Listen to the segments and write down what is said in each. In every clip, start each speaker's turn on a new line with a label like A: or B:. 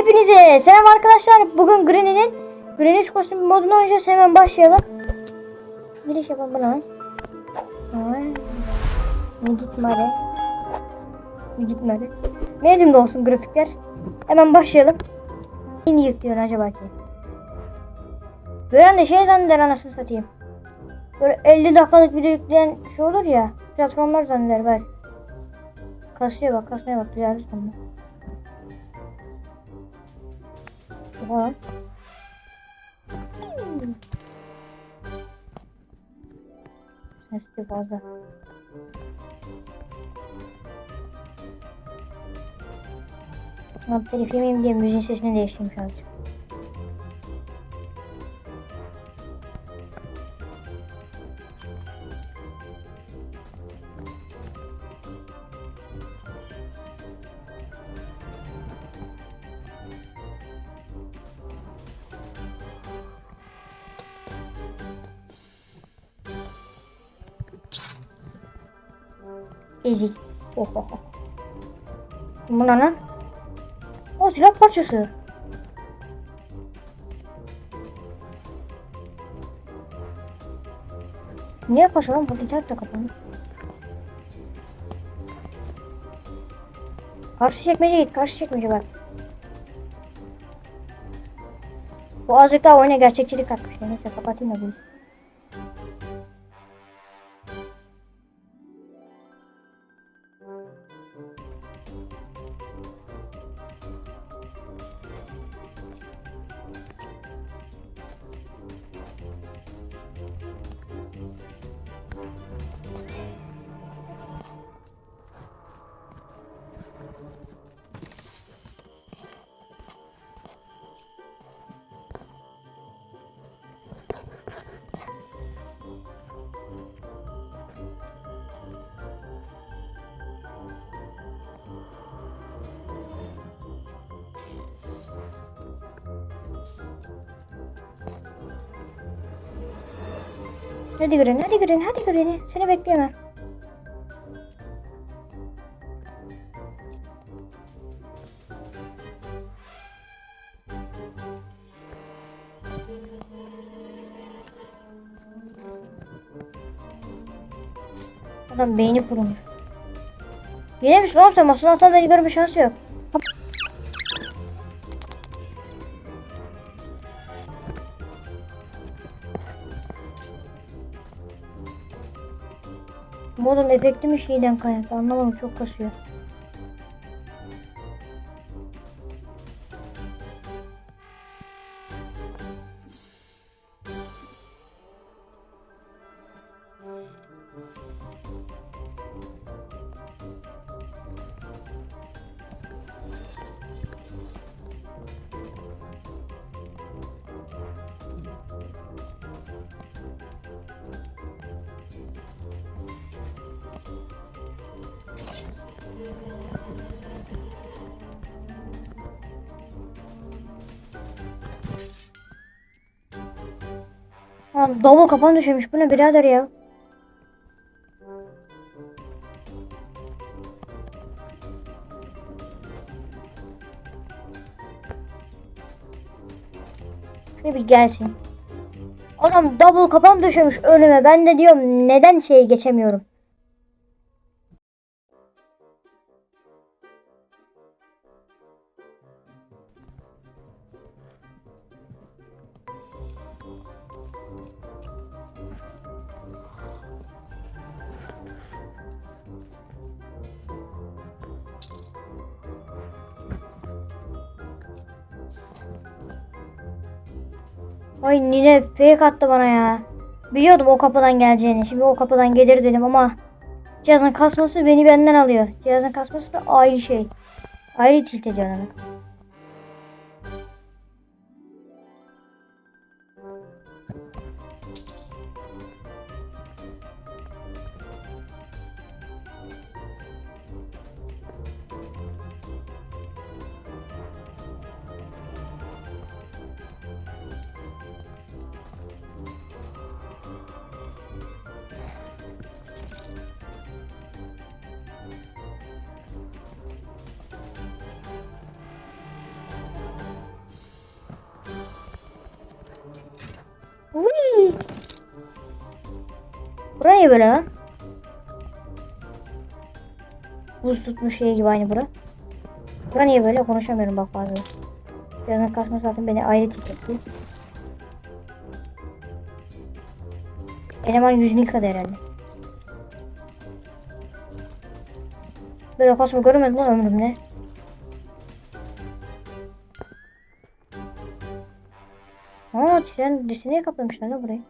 A: Hepinize selam arkadaşlar. Bugün Granny'nin Granny kostüm modunu oynayacağız. Hemen başlayalım. Giriş yapalım buna. Ne gitmedi. Ne gitmedi. Medium'da olsun grafikler. Hemen başlayalım. Yeni yüklüyor acaba ki? Gören de şey zanneder anasını satayım. Böyle 50 dakikalık video yükleyen şey olur ya. Platformlar zanneder bak. Kasıyor bak kasmaya bak duyarlı sanma. Hmm. Sesli fazla. Lan telif yemeyeyim diye müziğin sesini değiştireyim şu Ezik. Oh oh oh. Bu ne lan? O silah parçası. Niye kaçıyor lan? Bu internet de kapandı. Karşı çekmece git. Karşı çekmece bak. Bu azıcık daha oyuna gerçekçilik katmış. Neyse kapatayım da bunu. Hadi Granny, hadi Granny, hadi Granny. Seni bekleyemem. Adam beyni kurumuş. Yenemiş lan sen masanın altında beni görme şansı yok. Hop. Modun efekti mi şeyden kaynaklı anlamadım çok kasıyor. Lan davul kapan düşürmüş bu ne birader ya. Şöyle bir gelsin. Adam double kapan düşürmüş önüme. Ben de diyorum neden şeyi geçemiyorum. Ay Nine fake attı bana ya. Biliyordum o kapıdan geleceğini. Şimdi o kapıdan gelir dedim ama cihazın kasması beni benden alıyor. Cihazın kasması da ayrı şey. Ayrı tilt ediyor adamı. Bura niye böyle lan? Buz tutmuş şey gibi aynı bura. Bura niye böyle konuşamıyorum bak bazen. Birazdan kasma zaten beni ayrı titretti. Eleman yüzünü yıkadı herhalde. Böyle kasma görmedim lan ömrümde. Aa tren disine kaplamışlar da burayı.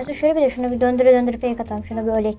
A: Yani şöyle bir de şunu bir döndüre döndüre fake atalım. Bir ölek.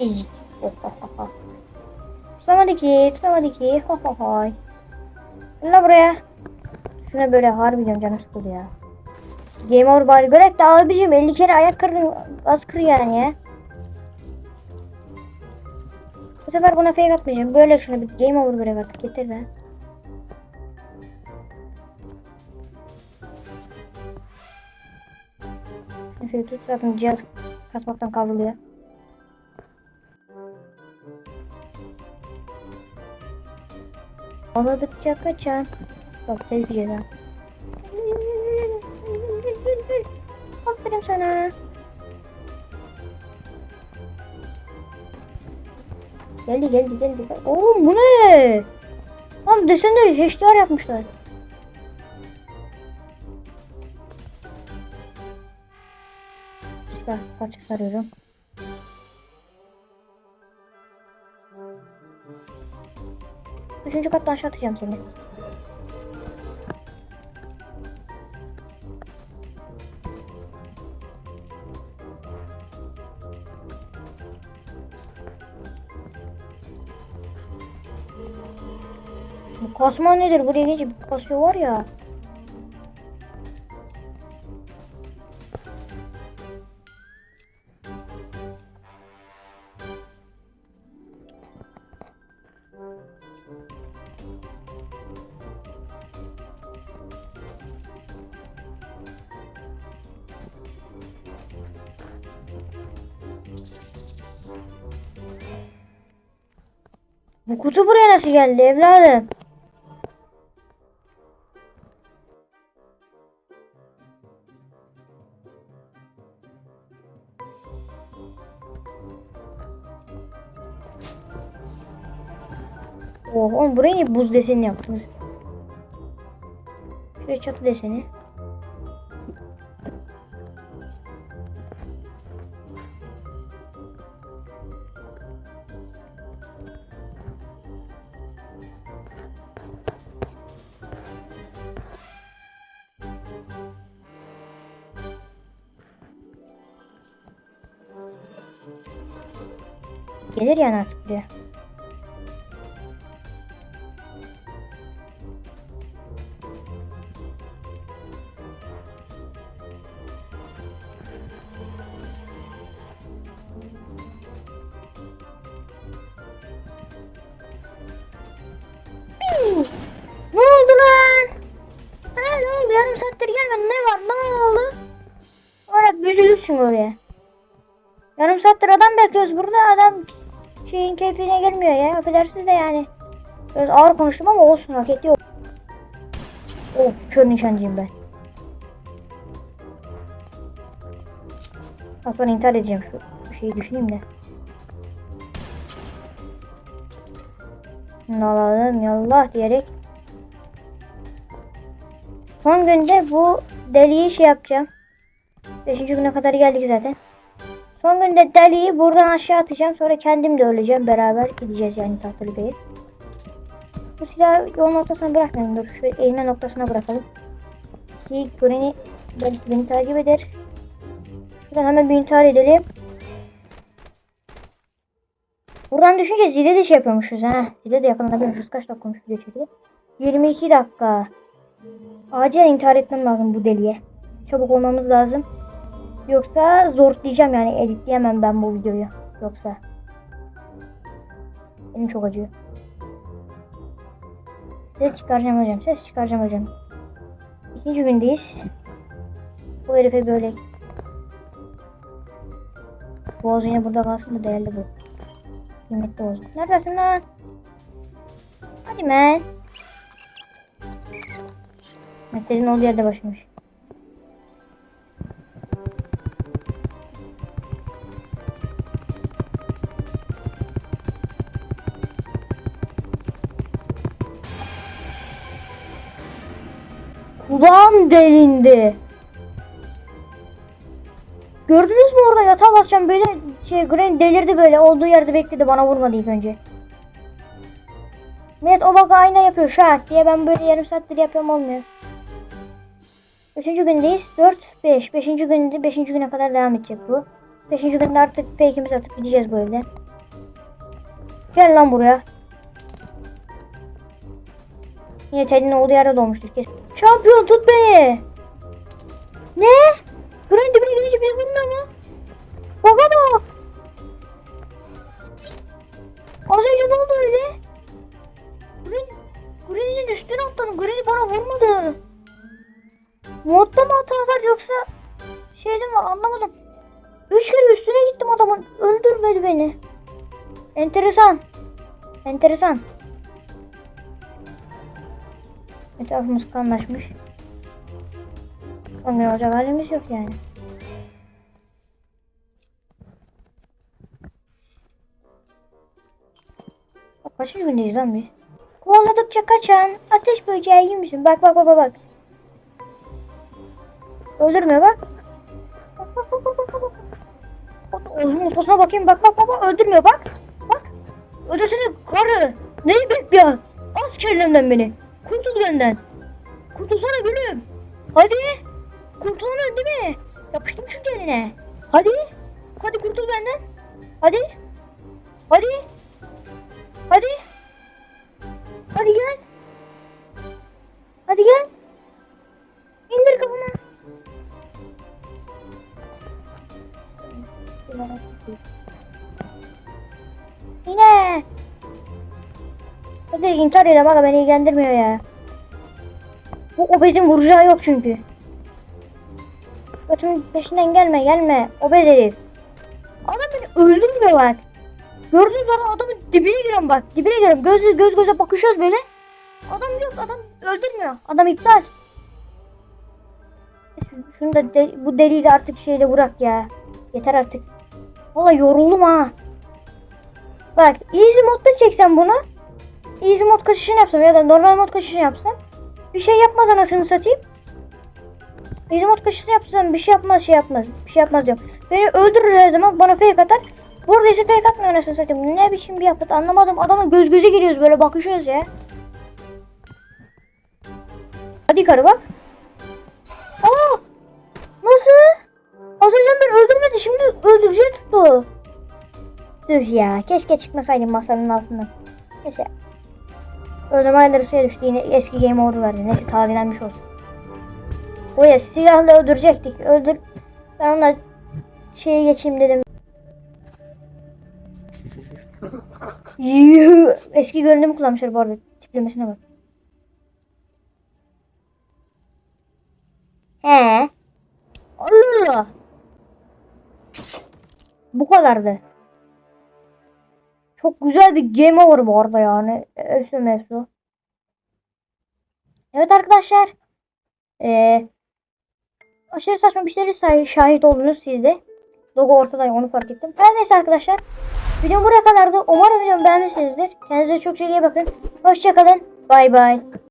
A: Ezik. Oh, oh, oh, oh. Tutamadı ki, tutamadı ki. Ho ho hoy. Gel buraya. Şuna böyle harbiden canım sıkıldı ya. Game over bari. Görek de abicim 50 kere ayak kırdın. Az kır yani ya. Bu sefer buna fake atmayacağım. Böyle şuna bir game over görev artık. Getir be. Şöyle tut zaten cihaz kasmaktan kavruluyor. Aladıkça kaçan. Bak sevgi ceza. Aferin sana. Geldi geldi geldi. Oo bu ne? Lan desenleri HDR yapmışlar. İşte parça sarıyorum. Üçüncü kattan aşağı atacağım seni. Bu kasma nedir? Buraya gelince bir kasıyor var ya. Bu kutu buraya nasıl geldi evladım? Buraya niye buz deseni yaptınız? Şöyle çatı deseni. Gelir yani artık buraya. Yarım saattir adam bekliyoruz burada. Adam şeyin keyfine gelmiyor ya. Affedersiniz de yani. Biraz ağır konuştum ama olsun hak ediyor. Of kör nişancıyım ben. Az sonra intihar edeceğim şu, şeyi düşüneyim de. Allah'ım yallah diyerek. Son günde bu deliği şey yapacağım. Beşinci güne kadar geldik zaten. Son günde deliği buradan aşağı atacağım. Sonra kendim de öleceğim. Beraber gideceğiz yani tahtalı beyir. Bu silahı yol noktasına bırakmayalım. Dur şu eğme noktasına bırakalım. Ki Granny belki beni takip eder. Şuradan hemen bir intihar edelim. Buradan düşünce zile de şey yapıyormuşuz ha. Zile de yakalanabiliyormuşuz. Kaç dakika olmuş video çekildi? 22 dakika. Acilen intihar etmem lazım bu deliye. Çabuk olmamız lazım. Yoksa zor diyeceğim yani editleyemem ben bu videoyu. Yoksa. Benim çok acıyor. Ses çıkaracağım hocam. Ses çıkaracağım hocam. İkinci gündeyiz. Bu herife böyle. Boğaz yine burada kalsın da değerli bu. Kıymetli boğaz. Neredesin lan? Hadi men. Mete'nin olduğu yerde başlamış. Delindi. Gördünüz mü orada yatağa basacağım böyle şey Granny delirdi böyle olduğu yerde bekledi bana vurmadı ilk önce. Evet o bak ayna yapıyor şak diye ben böyle yarım saattir yapıyorum olmuyor. Üçüncü gündeyiz. 4, 5. Beşinci günde, beşinci güne kadar devam edecek bu. Beşinci günde artık fake'imizi atıp gideceğiz bu evde. Gel lan buraya. Yine Teddy'nin olduğu yerde doğmuştur kesin. Şampiyon tut beni. Ne? Granny dibine gidince beni vurmuyor mu? Baka bak. Az önce ne oldu öyle? Granny, Granny'nin üstüne atladım. Granny bana vurmadı. Modda mı hata var yoksa şeyde mi var anlamadım. Üç kere üstüne gittim adamın. Öldürmedi beni. Enteresan. Enteresan. Etrafımız kanlaşmış. Kamera olacak halimiz yok yani. Kaçıncı gündeyiz lan biz? Kovaladıkça kaçan ateş böceği iyi misin? Bak bak bak bak. Öldürmüyor bak. Bak bak Oğlum ortasına bakayım bak bak bak bak öldürmüyor bak. Bak. Öldürsene karı. Neyi bekliyorsun? Az kellemden beni. Kurtul benden. Kurtulsana gülüm. Hadi. Kurtulamıyorsun değil mi? Yapıştım çünkü eline. Hadi. Hadi kurtul benden. Hadi. Hadi. Hadi. Hadi gel. Hadi gel. İndir kafamı. Yine. Hadi intihar edelim aga beni ilgilendirmiyor ya. Bu obezin vuracağı yok çünkü. Götümün peşinden gelme gelme. Obez herif. Adam beni öldürmüyor bak. Gördüğünüz zaman adamın dibine giriyorum bak. Dibine giriyorum. Göz, göz göze bakışıyoruz böyle. Adam yok adam öldürmüyor. Adam iptal. Şunu da de- bu deliği de artık şeyle bırak ya. Yeter artık. Valla yoruldum ha. Bak easy modda çeksem bunu. Easy mod kaçışını yapsam ya da normal mod kaçışını yapsam. Bir şey yapmaz anasını satayım. Easy mod kaçışını yapsam bir şey yapmaz şey yapmaz. Bir şey yapmaz diyorum. Beni öldürür her zaman bana fake atar. Burada ise fake atmıyor anasını satayım. Ne biçim bir yapıt anlamadım. Adamın göz göze giriyoruz böyle bakışıyoruz ya. Hadi karı bak. Aa! Nasıl? Az önce ben öldürmedi şimdi öldüreceği tuttu. Dur ya keşke çıkmasaydım masanın altından. Neyse. Öldürme ayları suya düştü yine eski game over verdi. Neyse tazelenmiş olsun. Buraya silahla öldürecektik. Öldür. Ben ona şeye geçeyim dedim. Yuh! Eski görünümü kullanmışlar bu arada. Tiplemesine bak. He. Allah Allah. Bu kadardı. Çok güzel bir game over bu arada yani. Efsu mefsu. Evet arkadaşlar. Ee, aşırı saçma bir şeylere şah- şahit oldunuz siz de. Logo ortada onu fark ettim. Her neyse arkadaşlar. Videom buraya kadardı. Umarım videomu beğenmişsinizdir. Kendinize çok iyi bakın. Hoşçakalın. Bay bay.